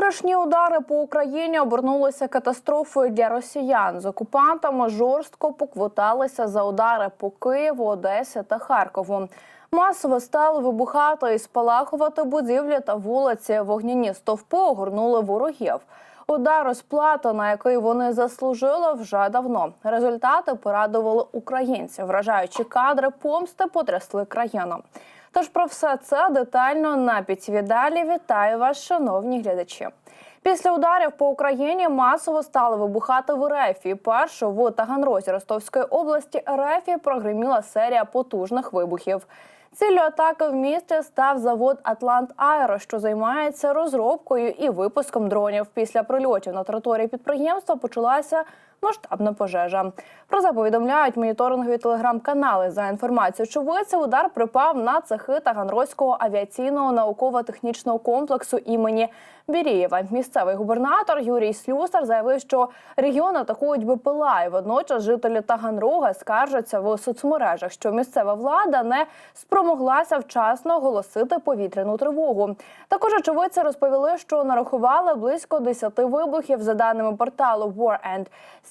Страшні удари по Україні обернулися катастрофою для росіян. З окупантами жорстко поквиталися за удари по Києву, Одесі та Харкову. Масово стали вибухати і спалахувати будівлі та вулиці. Вогняні стовпи огорнули ворогів. Удар розплата, на який вони заслужили вже давно. Результати порадували українців. Вражаючі кадри помсти потрясли країну. Тож про все це детально на підсвідалі. далі. Вітаю вас, шановні глядачі. Після ударів по Україні масово стали вибухати в Рефі. Першу в Таганрозі Ростовської області Рефі прогриміла серія потужних вибухів. Ціллю атаки в місті став завод Атлант Аеро, що займається розробкою і випуском дронів. Після прильотів на території підприємства почалася масштабна пожежа. Про це повідомляють моніторингові телеграм-канали. За інформацією очевидців, удар припав на цехи Таганрозького авіаційного науково-технічного комплексу імені Бірієва. Місцевий губернатор Юрій Слюсар заявив, що регіон атакують БПЛА. І водночас жителі Таганрога скаржаться в соцмережах, що місцева влада не спромоглася вчасно оголосити повітряну тривогу. Також очевидці розповіли, що нарахували близько 10 вибухів. За даними порталу War and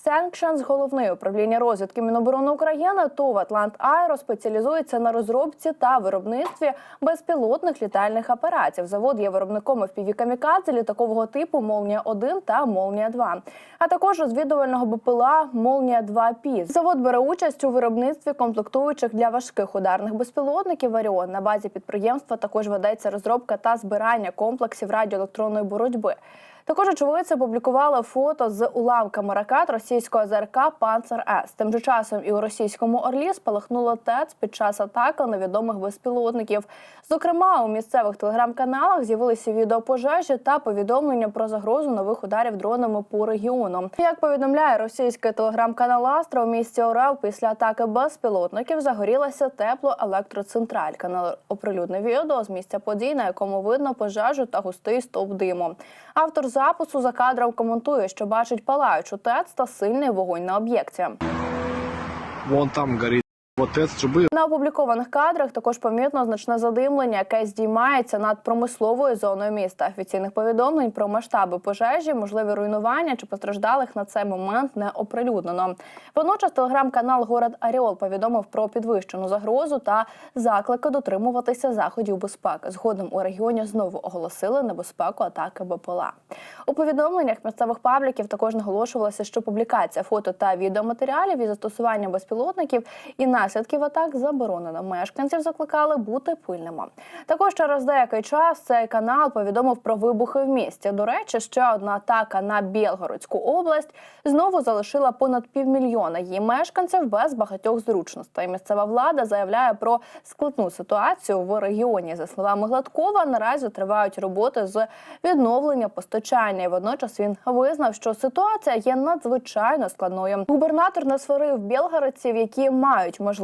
Sanctions, головне управління розвідки Міноборони України ТОВ Атлант Аеро спеціалізується на розробці та виробництві безпілотних літальних апаратів. Завод є виробником fpv камікадзе літакового типу Молнія 1 та Молнія 2 а також розвідувального БПЛА Молнія 2 Пі. Завод бере участь у виробництві комплектуючих для важких ударних безпілотників Варіон. На базі підприємства також ведеться розробка та збирання комплексів радіоелектронної боротьби. Також очевидці публікували фото з уламками ракет російського ЗРК Панцер С. Тим же часом і у російському Орлі спалахнуло ТЕЦ під час атаки невідомих безпілотників. Зокрема, у місцевих телеграм-каналах з'явилися відео пожежі та повідомлення про загрозу нових ударів дронами по регіону. Як повідомляє російський телеграм-канал Астра, у місті Орел після атаки безпілотників загорілася теплоелектроцентраль. Канал оприлюднив відео з місця подій, на якому видно пожежу та густий стовп диму. Автор запису за кадром коментує, що бачить палаючу ТЕЦ та сильний вогонь на об'єкті. Вон там горит вот этот, чтобы На опублікованих кадрах також помітно значне задимлення, яке здіймається над промисловою зоною міста. Офіційних повідомлень про масштаби пожежі, можливі руйнування чи постраждалих на цей момент не оприлюднено. Водночас телеграм-канал Город Аріол повідомив про підвищену загрозу та заклики дотримуватися заходів безпеки. Згодом у регіоні знову оголосили небезпеку атаки БПЛА. У повідомленнях місцевих пабліків також наголошувалося, що публікація фото та відеоматеріалів і застосування безпілотників і наслідків атак заборонено. Мешканців закликали бути пильними. Також через деякий час цей канал повідомив про вибухи в місті. До речі, ще одна атака на Білгородську область знову залишила понад півмільйона її мешканців без багатьох зручностей. Місцева влада заявляє про складну ситуацію в регіоні. За словами Гладкова, наразі тривають роботи з відновлення постачання. Водночас він визнав, що ситуація є надзвичайно складною. Губернатор не сварив білгородців, які мають можливість,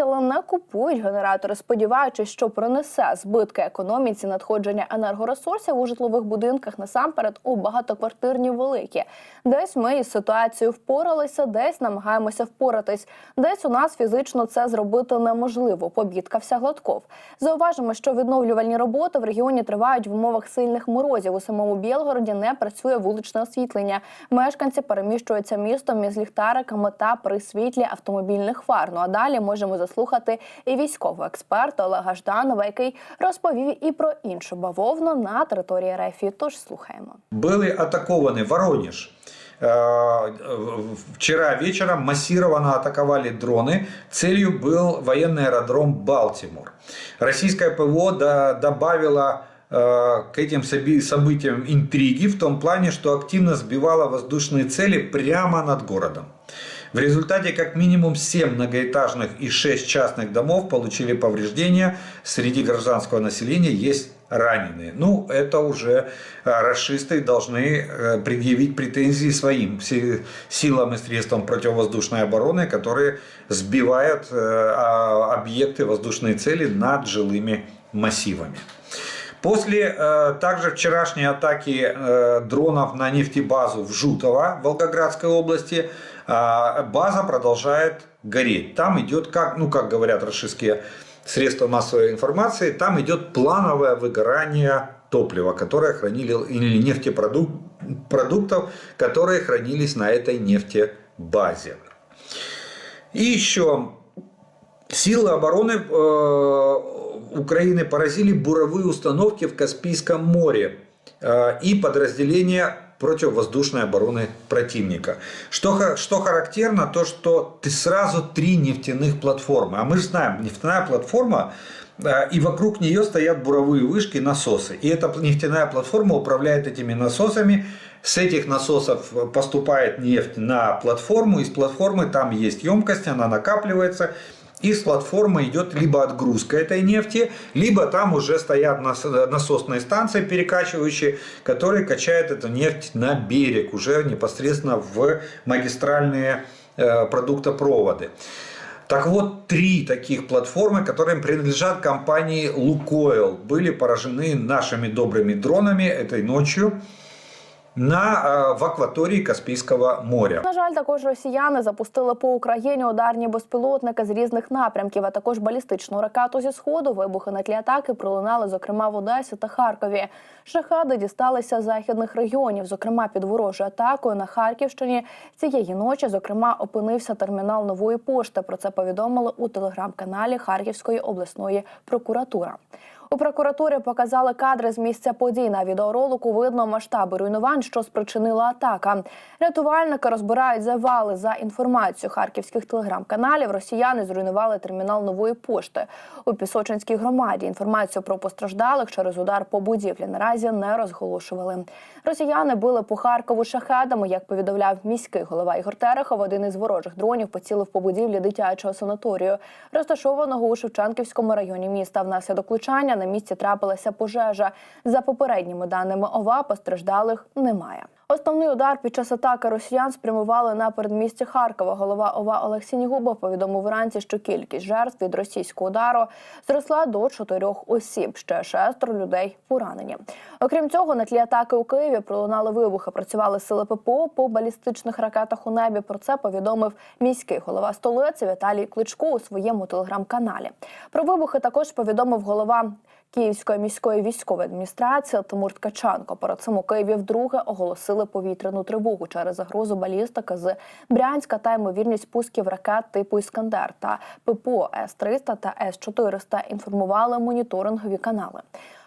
але не купують генератори, сподіваючись, що принесе збитки економіці надходження енергоресурсів у житлових будинках насамперед у багатоквартирні великі. Десь ми із ситуацією впоралися, десь намагаємося впоратись. Десь у нас фізично це зробити неможливо. Побідкався Гладков. Зауважимо, що відновлювальні роботи в регіоні тривають в умовах сильних морозів. У самому Білгороді не працює вуличне освітлення. Мешканці переміщуються містом із ліхтариками та при світлі автомобільних фар. Ну а далі можемо заслухати і військового експерта Олега Жданова, який розповів і про іншу бавовну на території РФ. Тож слухаємо. были атакованы Воронеж. Э, Вчера вечером массированно атаковали дроны. Целью был военный аэродром Балтимор. Российское ПВО до- добавило э, к этим соби- событиям интриги в том плане, что активно сбивало воздушные цели прямо над городом. В результате как минимум 7 многоэтажных и 6 частных домов получили повреждения. Среди гражданского населения есть раненые. Ну, это уже э, расисты должны э, предъявить претензии своим си- силам и средствам противовоздушной обороны, которые сбивают э, а- объекты воздушные цели над жилыми массивами. После э, также вчерашней атаки дронов на нефтебазу в Жутово, Волгоградской области, база продолжает гореть. Там идет, как, ну, как говорят российские средства массовой информации, там идет плановое выгорание топлива, которое хранили, или нефтепродуктов, которые хранились на этой нефтебазе. И еще силы обороны э, Украины поразили буровые установки в Каспийском море э, и подразделения противовоздушной обороны противника. Что, что характерно, то что ты сразу три нефтяных платформы. А мы же знаем, нефтяная платформа, э, и вокруг нее стоят буровые вышки, насосы. И эта нефтяная платформа управляет этими насосами. С этих насосов поступает нефть на платформу, из платформы там есть емкость, она накапливается, и с платформы идет либо отгрузка этой нефти, либо там уже стоят нас- насосные станции перекачивающие, которые качают эту нефть на берег, уже непосредственно в магистральные э, продуктопроводы. Так вот, три таких платформы, которым принадлежат компании Лукойл, были поражены нашими добрыми дронами этой ночью на, э, в акватории Каспийского моря. На жаль, також росіяни запустили по Україні ударні безпілотники з різних напрямків, а також балістичну ракету зі сходу. Вибухи на тлі атаки пролунали, зокрема в Одесі та Харкові. Шахади дісталися західних регіонів, зокрема під ворожою атакою на Харківщині. Цієї ночі, зокрема, опинився термінал нової пошти. Про це повідомили у телеграм-каналі Харківської обласної прокуратури. У прокуратурі показали кадри з місця подій. На відеоролику видно масштаби руйнувань, що спричинила атака. Рятувальники розбирають завали за інформацією харківських телеграм-каналів. Росіяни зруйнували термінал нової пошти у Пісочинській громаді. Інформацію про постраждалих через удар по будівлі наразі не розголошували. Росіяни били по Харкову шахедами. Як повідомляв міський голова Ігор Терехов, один із ворожих дронів поцілив по будівлі дитячого санаторію, розташованого у Шевченківському районі міста. Внаслідок влучання на місці трапилася пожежа. За попередніми даними ОВА, постраждалих немає. Основний удар під час атаки росіян спрямували на передмісті Харкова. Голова ОВА Олексій Нігубов повідомив вранці, що кількість жертв від російського удару зросла до чотирьох осіб. Ще шестеро людей поранені. Окрім цього, на тлі атаки у Києві пролунали вибухи. Працювали сили ППО по балістичних ракетах у небі. Про це повідомив міський голова столиці Віталій Кличко у своєму телеграм-каналі. Про вибухи також повідомив голова. Київської міської військової адміністрації Тимур Ткаченко. Перед цим у Києві вдруге оголосили повітряну тривогу через загрозу балістики з Брянська та ймовірність пусків ракет типу Іскандер та ППО С-300 та С-400 інформували моніторингові канали.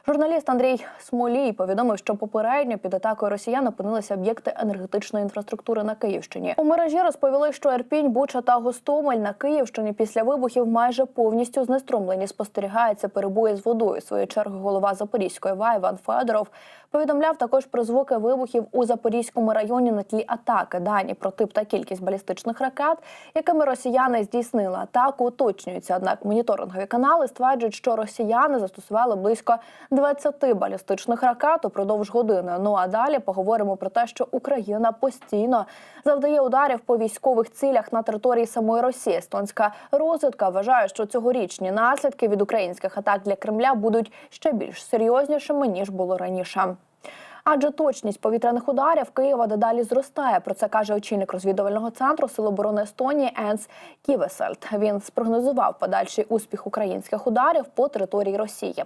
Журналіст Андрій Смолій повідомив, що попередньо під атакою росіян опинилися об'єкти енергетичної інфраструктури на Київщині. У мережі розповіли, що Ірпінь, Буча та Гостомель на Київщині після вибухів майже повністю знеструмлені. Спостерігається перебої з водою. Свою чергу голова Запорізької ВА Іван Федоров повідомляв також про звуки вибухів у Запорізькому районі на тлі атаки. Дані про тип та кількість балістичних ракет, якими росіяни здійснили атаку, уточнюються. Однак моніторингові канали стверджують, що росіяни застосували близько 20 балістичних ракет упродовж години. Ну а далі поговоримо про те, що Україна постійно завдає ударів по військових цілях на території самої Росії. Естонська розвідка вважає, що цьогорічні наслідки від українських атак для Кремля будуть ще більш серйознішими ніж було раніше. Адже точність повітряних ударів Києва дедалі зростає. Про це каже очільник розвідувального центру Сил оборони Естонії Енс Ківесельд. Він спрогнозував подальший успіх українських ударів по території Росії.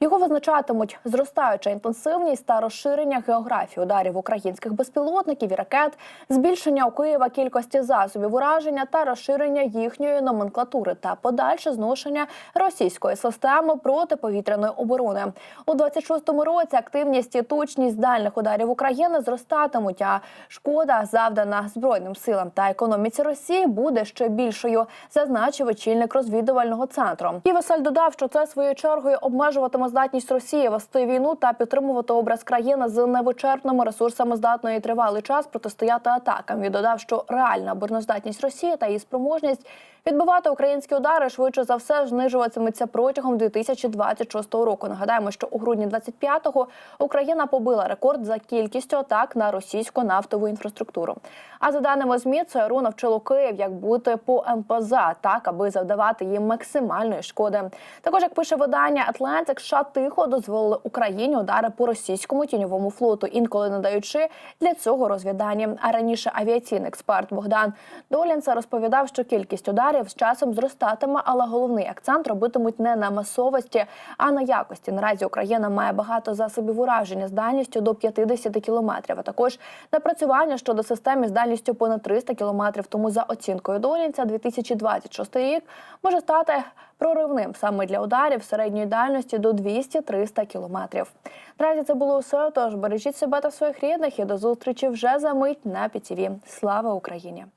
Його визначатимуть зростаюча інтенсивність та розширення географії ударів українських безпілотників і ракет, збільшення у Києва кількості засобів ураження та розширення їхньої номенклатури та подальше зношення російської системи протиповітряної оборони. У 26-му році активність і точність дальних ударів України зростатимуть. А шкода, завдана збройним силам та економіці Росії, буде ще більшою, зазначив очільник розвідувального центру. Ківесель додав, що це своєю чергою обмежуватиме здатність Росії вести війну та підтримувати образ країни з невичерпними ресурсами здатної тривалий час протистояти атакам. Він додав, що реальна обороноздатність Росії та її спроможність відбивати українські удари швидше за все знижуватиметься протягом 2026 року. Нагадаємо, що у грудні 25-го Україна побила рекорд за кількістю атак на російську нафтову інфраструктуру. А за даними ЗМІ, ЦРУ навчило Київ, як бути по МПЗ, так аби завдавати їм максимальної шкоди. Також, як пише видання Atlantic, США тихо дозволили Україні удари по російському тіньовому флоту, інколи надаючи для цього розвідання. А раніше авіаційний експерт Богдан Долінца розповідав, що кількість ударів з часом зростатиме, але головний акцент робитимуть не на масовості, а на якості. Наразі Україна має багато засобів ураження з дальністю до 50 кілометрів, а також напрацювання щодо системи з дальністю понад 300 кілометрів. Тому за оцінкою Долінця, 2026 рік може стати проривним саме для ударів середньої дальності до 200-300 кілометрів. Наразі це було все. Тож бережіть себе та своїх рідних і до зустрічі вже за мить на ПІТІВІ. Слава Україні!